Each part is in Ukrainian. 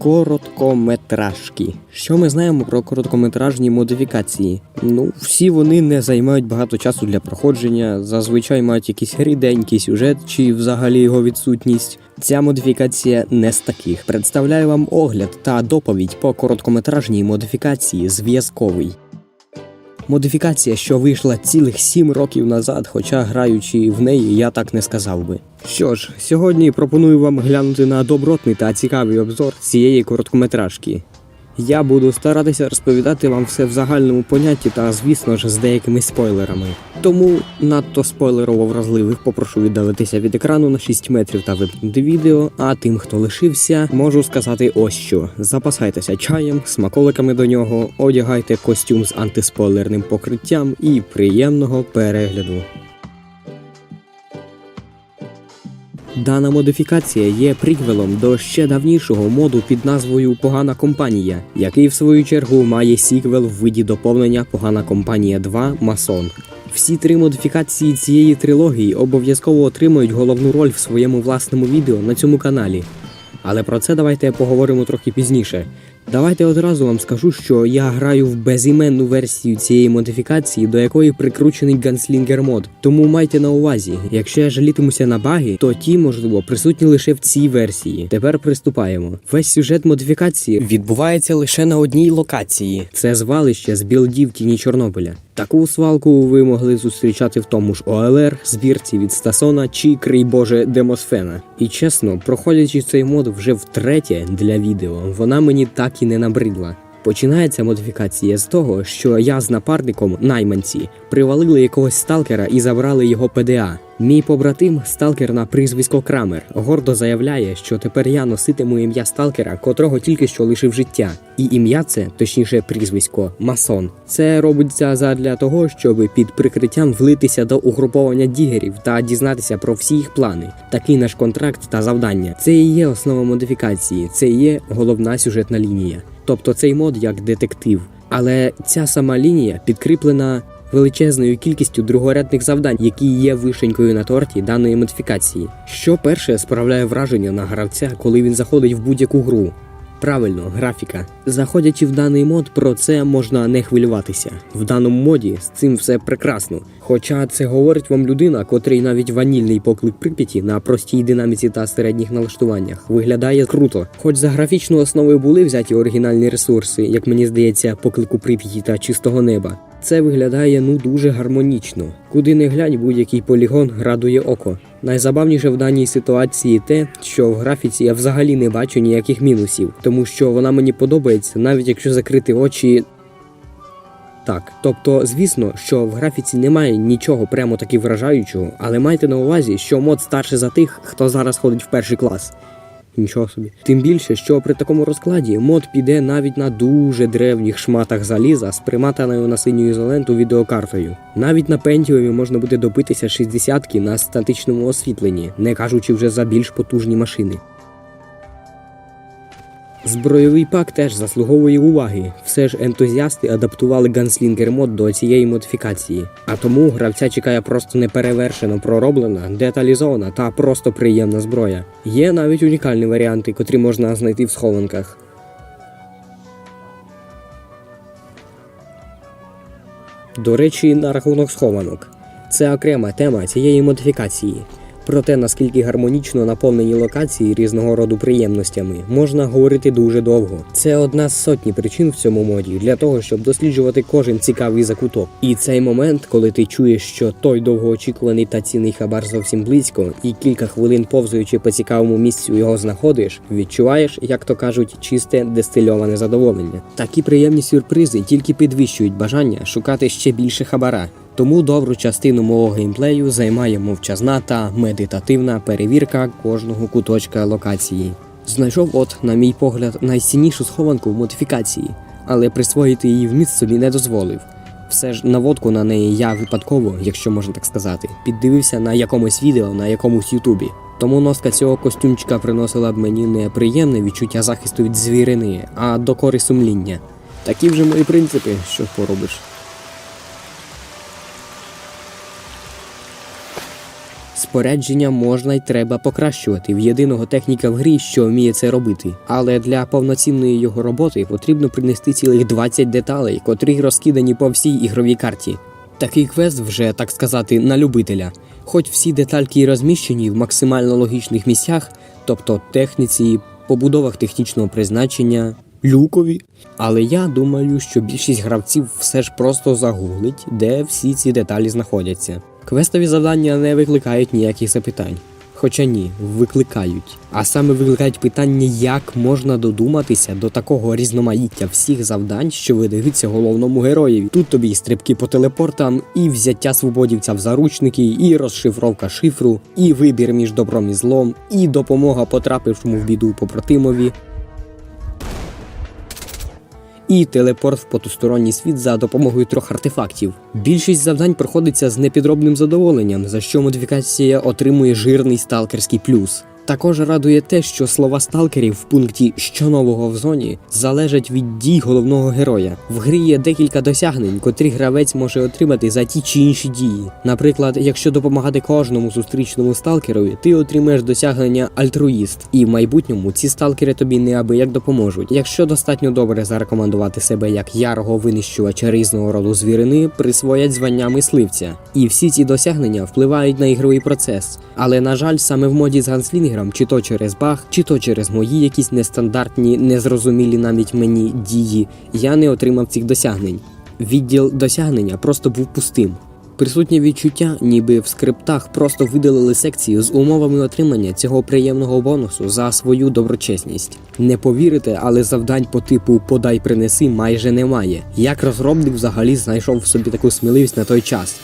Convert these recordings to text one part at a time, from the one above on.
Короткометражки. Що ми знаємо про короткометражні модифікації? Ну, всі вони не займають багато часу для проходження, зазвичай мають якийсь ріденький сюжет чи взагалі його відсутність. Ця модифікація не з таких. Представляю вам огляд та доповідь по короткометражній модифікації зв'язковий. Модифікація, що вийшла цілих сім років назад, хоча граючи в неї, я так не сказав би. Що ж, сьогодні пропоную вам глянути на добротний та цікавий обзор цієї короткометражки. Я буду старатися розповідати вам все в загальному понятті та, звісно ж, з деякими спойлерами. Тому надто спойлерово вразливих попрошу віддалитися від екрану на 6 метрів та вимкнути відео. А тим, хто лишився, можу сказати ось що: запасайтеся чаєм, смаколиками до нього, одягайте костюм з антиспойлерним покриттям і приємного перегляду. Дана модифікація є приквелом до ще давнішого моду під назвою Погана компанія, який в свою чергу має сіквел в виді доповнення Погана компанія 2 Масон. Всі три модифікації цієї трилогії обов'язково отримують головну роль в своєму власному відео на цьому каналі. Але про це давайте поговоримо трохи пізніше. Давайте одразу вам скажу, що я граю в безіменну версію цієї модифікації, до якої прикручений ганслінгер мод. Тому майте на увазі, якщо я жалітимуся на баги, то ті, можливо, присутні лише в цій версії. Тепер приступаємо. Весь сюжет модифікації відбувається лише на одній локації. Це звалище з білдів тіні Чорнобиля. Таку свалку ви могли зустрічати в тому ж ОЛР, збірці від Стасона чи крий Боже Демосфена. І чесно, проходячи цей мод вже втретє для відео, вона мені так і не набридла. Починається модифікація з того, що я з напарником найманці привалили якогось сталкера і забрали його ПДА. Мій побратим, сталкер на прізвисько Крамер, гордо заявляє, що тепер я носитиму ім'я сталкера, котрого тільки що лишив життя. І ім'я це, точніше, прізвисько Масон. Це робиться задля того, щоб під прикриттям влитися до угруповання дігерів та дізнатися про всі їх плани. Такий наш контракт та завдання. Це і є основа модифікації, це і є головна сюжетна лінія. Тобто цей мод як детектив. Але ця сама лінія підкріплена величезною кількістю другорядних завдань, які є вишенькою на торті даної модифікації. Що перше справляє враження на гравця, коли він заходить в будь-яку гру. Правильно, графіка. Заходячи в даний мод, про це можна не хвилюватися. В даному моді з цим все прекрасно. Хоча це говорить вам людина, котрий навіть ванільний поклик Прип'яті на простій динаміці та середніх налаштуваннях виглядає круто. Хоч за графічну основу були взяті оригінальні ресурси, як мені здається, поклику Прип'яті та чистого неба. Це виглядає ну дуже гармонічно. Куди не глянь, будь-який полігон радує око. Найзабавніше в даній ситуації те, що в графіці я взагалі не бачу ніяких мінусів, тому що вона мені подобається, навіть якщо закрити очі. Так, тобто, звісно, що в графіці немає нічого прямо таки вражаючого, але майте на увазі, що мод старше за тих, хто зараз ходить в перший клас. Нічого собі. Тим більше, що при такому розкладі мод піде навіть на дуже древніх шматах заліза з приматаною на синю ізоленту відеокартою. Навіть на пентіумі можна буде добитися 60-ки на статичному освітленні, не кажучи вже за більш потужні машини. Збройовий пак теж заслуговує уваги. Все ж ентузіасти адаптували ганслінгер мод до цієї модифікації. А тому гравця чекає просто неперевершено пророблена, деталізована та просто приємна зброя. Є навіть унікальні варіанти, котрі можна знайти в схованках. До речі, на рахунок схованок. Це окрема тема цієї модифікації. Про те, наскільки гармонічно наповнені локації різного роду приємностями, можна говорити дуже довго. Це одна з сотні причин в цьому моді для того, щоб досліджувати кожен цікавий закуток. І цей момент, коли ти чуєш, що той довгоочікуваний та цінний хабар зовсім близько, і кілька хвилин повзуючи по цікавому місцю його знаходиш, відчуваєш, як то кажуть, чисте дистильоване задоволення. Такі приємні сюрпризи тільки підвищують бажання шукати ще більше хабара. Тому добру частину мого геймплею займає мовчазна та медитативна перевірка кожного куточка локації. Знайшов, от, на мій погляд, найціннішу схованку в модифікації, але присвоїти її вміст собі не дозволив. Все ж наводку на неї я випадково, якщо можна так сказати, піддивився на якомусь відео на якомусь ютубі. Тому носка цього костюмчика приносила б мені не приємне відчуття захисту від звірини, а докори сумління. Такі вже мої принципи, що поробиш. Спорядження можна й треба покращувати в єдиного техніка в грі, що вміє це робити. Але для повноцінної його роботи потрібно принести цілих 20 деталей, котрі розкидані по всій ігровій карті. Такий квест вже, так сказати, на любителя. Хоч всі детальки розміщені в максимально логічних місцях, тобто техніці, побудовах технічного призначення, люкові. Але я думаю, що більшість гравців все ж просто загуглить, де всі ці деталі знаходяться. Квестові завдання не викликають ніяких запитань. Хоча ні, викликають. А саме викликають питання, як можна додуматися до такого різноманіття всіх завдань, що видаються головному героєві. Тут тобі і стрибки по телепортам, і взяття свободівця в заручники, і розшифровка шифру, і вибір між добром і злом, і допомога потрапившому в біду побратимові. І телепорт в потусторонній світ за допомогою трьох артефактів. Більшість завдань проходиться з непідробним задоволенням, за що модифікація отримує жирний сталкерський плюс. Також радує те, що слова сталкерів в пункті що нового в зоні залежать від дій головного героя. В грі є декілька досягнень, котрі гравець може отримати за ті чи інші дії. Наприклад, якщо допомагати кожному зустрічному сталкерові, ти отримаєш досягнення альтруїст, і в майбутньому ці сталкери тобі неабияк допоможуть. Якщо достатньо добре зарекомендувати себе як ярого винищувача різного роду звірини, присвоять звання мисливця. І всі ці досягнення впливають на ігровий процес. Але на жаль, саме в моді з ганслінгером, чи то через баг, чи то через мої якісь нестандартні, незрозумілі навіть мені дії, я не отримав цих досягнень. Відділ досягнення просто був пустим. Присутнє відчуття, ніби в скриптах просто видалили секцію з умовами отримання цього приємного бонусу за свою доброчесність. Не повірите, але завдань по типу подай принеси майже немає. Як розробник взагалі знайшов в собі таку сміливість на той час?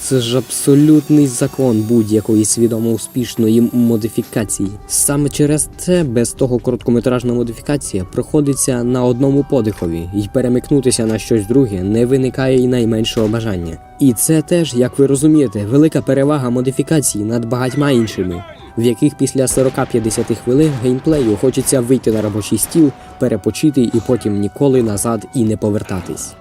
Це ж абсолютний закон будь-якої свідомо успішної модифікації. Саме через це без того короткометражна модифікація проходиться на одному подихові, і перемикнутися на щось друге не виникає й найменшого бажання. І це теж, як ви розумієте, велика перевага модифікації над багатьма іншими, в яких після 40-50 хвилин геймплею хочеться вийти на робочий стіл, перепочити і потім ніколи назад і не повертатись.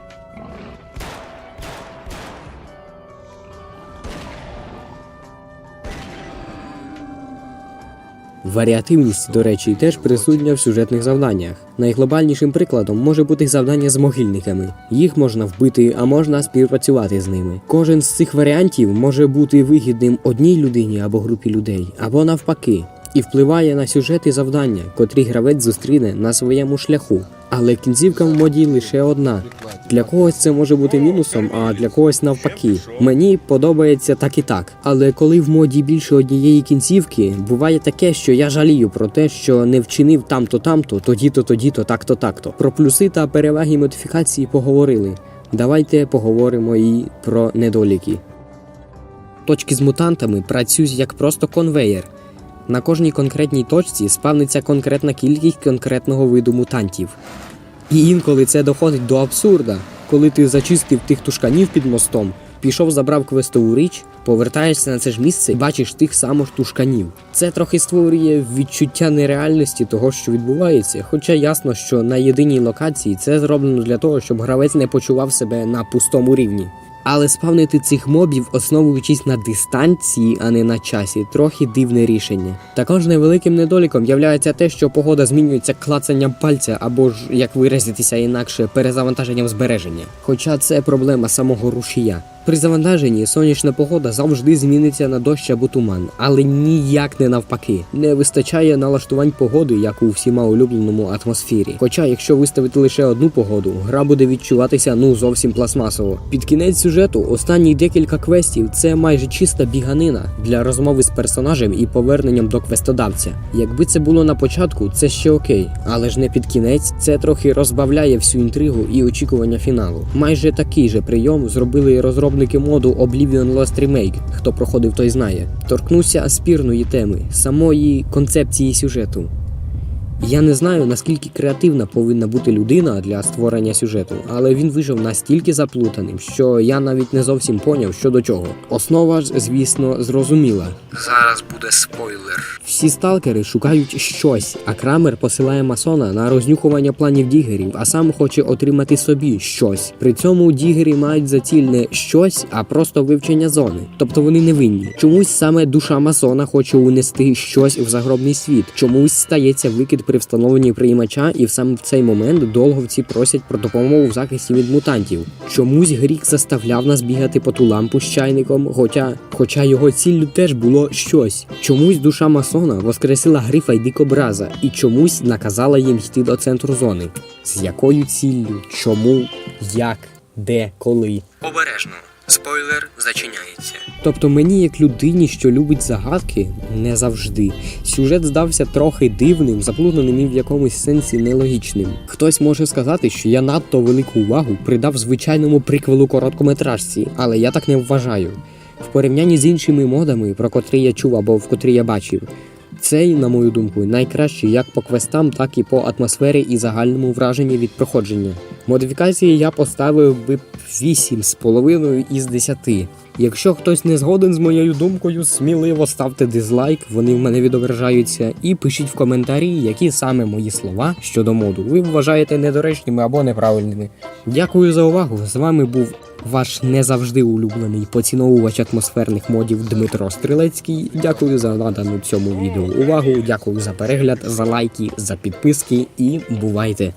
Варіативність, до речі, теж присутня в сюжетних завданнях. Найглобальнішим прикладом може бути завдання з могильниками. Їх можна вбити, а можна співпрацювати з ними. Кожен з цих варіантів може бути вигідним одній людині або групі людей, або навпаки, і впливає на сюжет і завдання, котрі гравець зустріне на своєму шляху. Але кінцівка в моді лише одна. Для когось це може бути мінусом, а для когось навпаки. Мені подобається так і так. Але коли в моді більше однієї кінцівки, буває таке, що я жалію про те, що не вчинив там-то, там-то, тоді-то, тоді-то, так-то, так-то. Про плюси та переваги модифікації поговорили. Давайте поговоримо і про недоліки. Точки з мутантами працюють як просто конвеєр. На кожній конкретній точці спавниться конкретна кількість конкретного виду мутантів. І інколи це доходить до абсурда, коли ти зачистив тих тушканів під мостом, пішов, забрав квестову річ, повертаєшся на це ж місце і бачиш тих самих тушканів. Це трохи створює відчуття нереальності того, що відбувається. Хоча ясно, що на єдиній локації це зроблено для того, щоб гравець не почував себе на пустому рівні. Але спавнити цих мобів, основуючись на дистанції, а не на часі, трохи дивне рішення. Також невеликим недоліком являється те, що погода змінюється клацанням пальця або ж, як виразитися інакше, перезавантаженням збереження. Хоча це проблема самого рушія. При завантаженні сонячна погода завжди зміниться на дощ або туман, але ніяк не навпаки. Не вистачає налаштувань погоди, як у всіма улюбленому атмосфері. Хоча, якщо виставити лише одну погоду, гра буде відчуватися ну зовсім пластмасово. Під кінець сюжету останні декілька квестів це майже чиста біганина для розмови з персонажем і поверненням до квестодавця. Якби це було на початку, це ще окей, але ж не під кінець. Це трохи розбавляє всю інтригу і очікування фіналу. Майже такий же прийом зробили розробники моду Oblivion Lost Remake, хто проходив, той знає. Торкнуся спірної теми, самої концепції сюжету. Я не знаю наскільки креативна повинна бути людина для створення сюжету, але він вийшов настільки заплутаним, що я навіть не зовсім поняв, що до чого. Основа ж, звісно, зрозуміла. Зараз буде спойлер. Всі сталкери шукають щось, а Крамер посилає масона на рознюхування планів дігерів, а сам хоче отримати собі щось. При цьому дігері мають за ціль не щось, а просто вивчення зони. Тобто вони не винні. Чомусь саме душа масона хоче унести щось в загробний світ. Чомусь стається викид при встановленні приймача, і в сам цей момент долговці просять про допомогу в захисті від мутантів. Чомусь грік заставляв нас бігати по ту лампу з чайником, хоча, хоча його ціллю теж було щось. Чомусь душа масона воскресила грифа й дикобраза, і чомусь наказала їм йти до центру зони. З якою ціллю, чому, як, де, коли. Обережно. Спойлер зачиняється. Тобто мені, як людині, що любить загадки, не завжди. Сюжет здався трохи дивним, заплутаним і в якомусь сенсі нелогічним. Хтось може сказати, що я надто велику увагу придав звичайному приквелу короткометражці, але я так не вважаю. В порівнянні з іншими модами, про котрі я чув або в котрі я бачив. Цей, на мою думку, найкращий як по квестам, так і по атмосфері і загальному враженні від проходження. Модифікації я поставив би 8,5 із 10. Якщо хтось не згоден з моєю думкою, сміливо ставте дизлайк, вони в мене відображаються, і пишіть в коментарі, які саме мої слова щодо моду ви вважаєте недоречними або неправильними. Дякую за увагу! З вами був ваш не завжди улюблений поціновувач атмосферних модів Дмитро Стрілецький. Дякую за надану цьому відео увагу. Дякую за перегляд, за лайки, за підписки і бувайте!